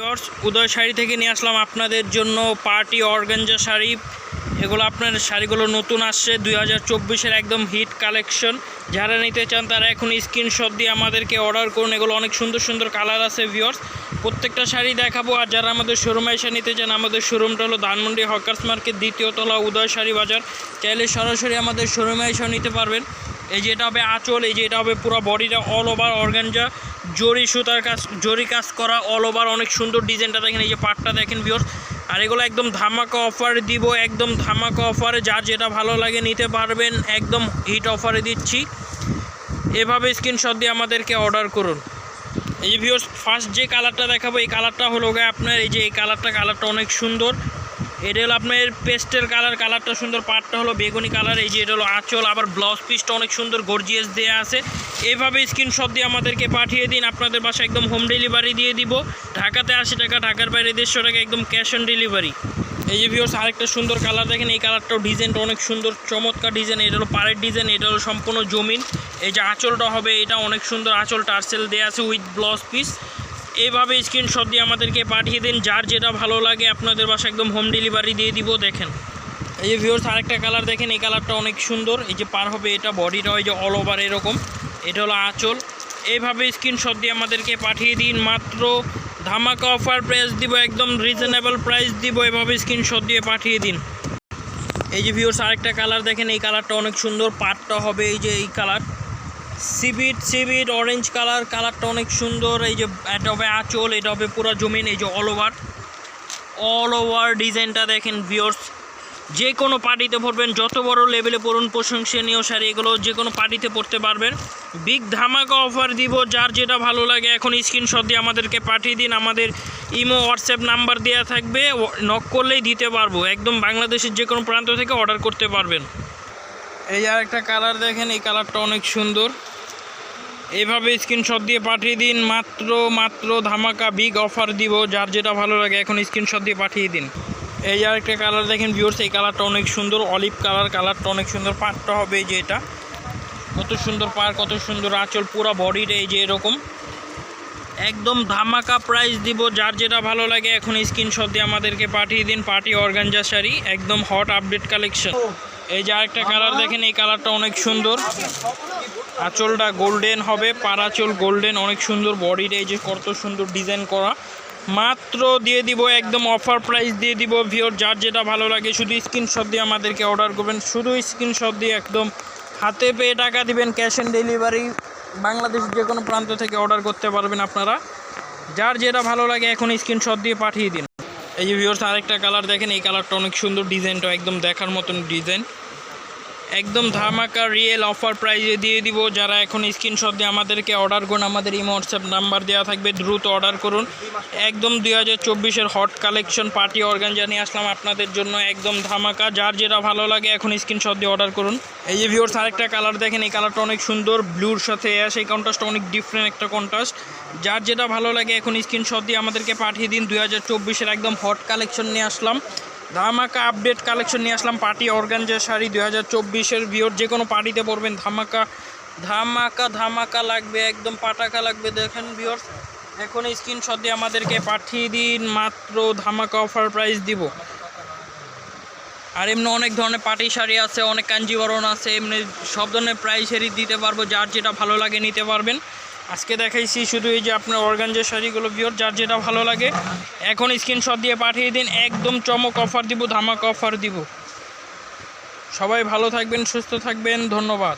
Viewers, উদয় শাড়ি থেকে নিয়ে আসলাম আপনাদের জন্য পার্টি অর্গানজা শাড়ি। এগুলো আপনার শাড়িগুলো নতুন আসছে, দুই হাজার চব্বিশের একদম হিট কালেকশন যারা নিতে চান তারা এখন স্ক্রিনশট দিয়ে আমাদেরকে অর্ডার করুন। এগুলো অনেক সুন্দর সুন্দর কালার আছে ভিউয়ার্স। প্রত্যেকটা শাড়ি দেখাবো আর যারা আমাদের শোরুমে এসে নিতে চান, আমাদের শোরুমটা হলো ধানমন্ডি হকার্স মার্কেট দ্বিতীয় তলা, উদয় শাড়ি বাজার। চাইলে সরাসরি আমাদের শোরুমে এসেও নিতে পারবেন। এই যে এটা হবে আঁচল, এই যে এটা হবে পুরো বডিটা অল ওভার অর্গানজা জরি সুতার কাজ জরি কাজ করা অল ওভার অনেক সুন্দর ডিজাইনটা দেখেন, এই যে পাটটা দেখেন ভিওর আর এগুলো একদম ধামাকা অফার দিব, একদম ধামাকা অফারে যার যেটা ভালো লাগে নিতে পারবেন, একদম হিট অফারে দিচ্ছি। এভাবে স্ক্রিনশট দিয়ে আমাদেরকে অর্ডার করুন। এই যে ফার্স্ট যে কালারটা দেখাবো, এই কালারটা হলো গিয়ে আপনার, এই যে এই কালারটা কালারটা অনেক সুন্দর। এটা হলো আপনার পেস্টের কালার কালারটা সুন্দর, পাটটা হলো বেগুনি কালার এই যে এটা হলো আঁচল, আবার ব্লাউজ পিসটা অনেক সুন্দর গর্জিয়াস দেওয়া আছে। এইভাবে স্ক্রিনশট দিয়ে আমাদেরকে পাঠিয়ে দিন, আপনাদের বাসায় একদম হোম ডেলিভারি দিয়ে দিব। ঢাকাতে আশি টাকা, ঢাকার বাইরে দেড়শো টাকা, একদম ক্যাশ অন ডেলিভারি এই যে ভিউর্স আরেকটা সুন্দর কালার দেখেন, এই কালারটাও ডিজাইনটা অনেক সুন্দর, চমৎকার ডিজাইন এটা হলো পাড়ের ডিজাইন এটা হলো সম্পূর্ণ জমিন। এই যে আঁচলটা হবে, এটা অনেক সুন্দর আঁচল টার্সেল দেওয়া আছে উইথ ব্লাউজ পিস এইভাবে স্ক্রিনশট দিয়ে আমাদেরকে পাঠিয়ে দিন। যার যেটা ভালো লাগে আপনাদের বাসা একদম হোম ডেলিভারি দিয়ে দিব, দেখেন। এই যে ভিউর্স আরেকটা কালার দেখেন, এই কালারটা অনেক সুন্দর। এই যে পার হবে, এটা বডিটা হয় যে অল ওভার এরকম। এটা হলো আঁচল। এইভাবে স্ক্রিনশট দিয়ে আমাদেরকে পাঠিয়ে দিন। মাত্র ধামাকা অফার প্রাইস দিব, একদম রিজনেবল প্রাইস দিব, এভাবে স্ক্রিনশট দিয়ে পাঠিয়ে দিন। এই যে ভিউর্স আরেকটা কালার দেখেন, এই কালারটা অনেক সুন্দর। পাটটা হবে এই যে এই কালার সিবিট সিবিট অরেঞ্জ কালার কালারটা অনেক সুন্দর। এই যে, এটা হবে আঁচল, এটা হবে পুরো জমিন, এই যে অল ওভার অল ওভার ডিজাইনটা দেখেন ভিওর্স যে কোনো পার্টিতে পরবেন যত বড় লেভেলে পড়ুন, প্রশংসনীয় শাড়ি, এগুলো যে কোনো পার্টিতে পরতে পারবেন। বিগ ধামাকা অফার দিব, যার যেটা ভালো লাগে, এখন স্ক্রিনশট দিয়ে আমাদেরকে পাঠিয়ে দিন। আমাদের ইমো হোয়াটসঅ্যাপ নাম্বার দেওয়া থাকবে নক করলেই দিতে পারব। একদম বাংলাদেশের যে কোনো প্রান্ত থেকে অর্ডার করতে পারবেন। এই আর একটা কালার দেখেন, এই কালারটা অনেক সুন্দর। এইভাবে স্ক্রিনশট দিয়ে পাঠিয়ে দিন। মাত্র মাত্র ধামাকা বিগ অফার দিব। যার যেটা ভালো লাগে এখন স্ক্রিনশট দিয়ে পাঠিয়ে দিন। এই আর একটা কালার দেখেন ভিউর্স এই কালারটা অনেক সুন্দর। অলিভ কালার কালারটা অনেক সুন্দর। পাটটা হবে এই যে এটা। কত সুন্দর পার কত সুন্দর আঁচল। পুরো বডিটা এই যে এরকম। একদম ধামাকা প্রাইস দিব। যার যেটা ভালো লাগে এখন স্ক্রিনশট দিয়ে আমাদেরকে পাঠিয়ে দিন। পার্টি অর্গানজা শাড়ি একদম হট আপডেট কালেকশন এই যে আরেকটা কালার দেখেন এই কালারটা অনেক সুন্দর। আঁচলটা গোল্ডেন হবে। পার আঁচল গোল্ডেন অনেক সুন্দর বডিটা এই যে কত সুন্দর ডিজাইন করা। মাত্র দিয়ে দিব, একদম অফার প্রাইস দিয়ে দিব ভিওর যার যেটা ভালো লাগে, শুধু স্ক্রিনশট দিয়ে আমাদেরকে অর্ডার করবেন। শুধু স্ক্রিনশট দিয়ে একদম হাতে পেয়ে টাকা দিবেন ক্যাশ অন ডেলিভারি বাংলাদেশের যে কোনো প্রান্ত থেকে অর্ডার করতে পারবেন আপনারা। যার যেটা ভালো লাগে, এখন স্ক্রিনশট দিয়ে পাঠিয়ে দিন। এই যে ভিউর্স আরেকটা কালার দেখেন, এই কালারটা অনেক সুন্দর ডিজাইনটা একদম দেখার মতন ডিজাইন একদম ধামাকা রিয়েল অফার প্রাইজে দিয়ে দিব। যারা এখন স্ক্রিনশট দিয়ে আমাদেরকে অর্ডার করুন, আমাদের ইমো হোয়াটসঅ্যাপ নাম্বার দেওয়া থাকবে, দ্রুত অর্ডার করুন। একদম দুই হাজার চব্বিশের হট কালেকশন পার্টি অর্গান জানিয়ে আসলাম আপনাদের জন্য, একদম ধামাকা। যার যেটা ভালো লাগে, এখন স্ক্রিনশট দিয়ে অর্ডার করুন। এই যে ভিউর্স আরেকটা কালার দেখেন, এই কালারটা অনেক সুন্দর ব্লুর সাথে এই কন্ট্রাস্টটা অনেক ডিফারেন্ট একটা কন্ট্রাস্ট যার যেটা ভালো লাগে, এখন স্ক্রিনশট দিয়ে আমাদেরকে পাঠিয়ে দিন। দুই হাজার চব্বিশের একদম হট কালেকশন নিয়ে আসলাম। ধামাকা আপডেট কালেকশন নিয়ে আসলাম পার্টি অর্গানজা শাড়ি দুই হাজার চব্বিশের ভিওর যে কোনো পার্টিতে পরবেন। ধামাকা ধামাকা ধামাকা লাগবে, একদম পাটাকা লাগবে। দেখেন ভিওর এখন স্ক্রিনশট দিয়ে আমাদেরকে পাঠিয়ে দিন, মাত্র ধামাকা অফার প্রাইস দিব। আর এমনি অনেক ধরনের পাটি শাড়ি আছে, অনেক কাঞ্জিবরণ আছে, এমনি সব ধরনের প্রাইসেরই দিতে পারব, যার যেটা ভালো লাগে নিতে পারবেন। আজকে দেখাইছি শুধু এই যে আপনার অর্গানজের শাড়িগুলো বিয়র যার যেটা ভালো লাগে, এখন স্ক্রিনশট দিয়ে পাঠিয়ে দিন, একদম চমক অফার দিব, ধামাক অফার দিব। সবাই ভালো থাকবেন, সুস্থ থাকবেন, ধন্যবাদ।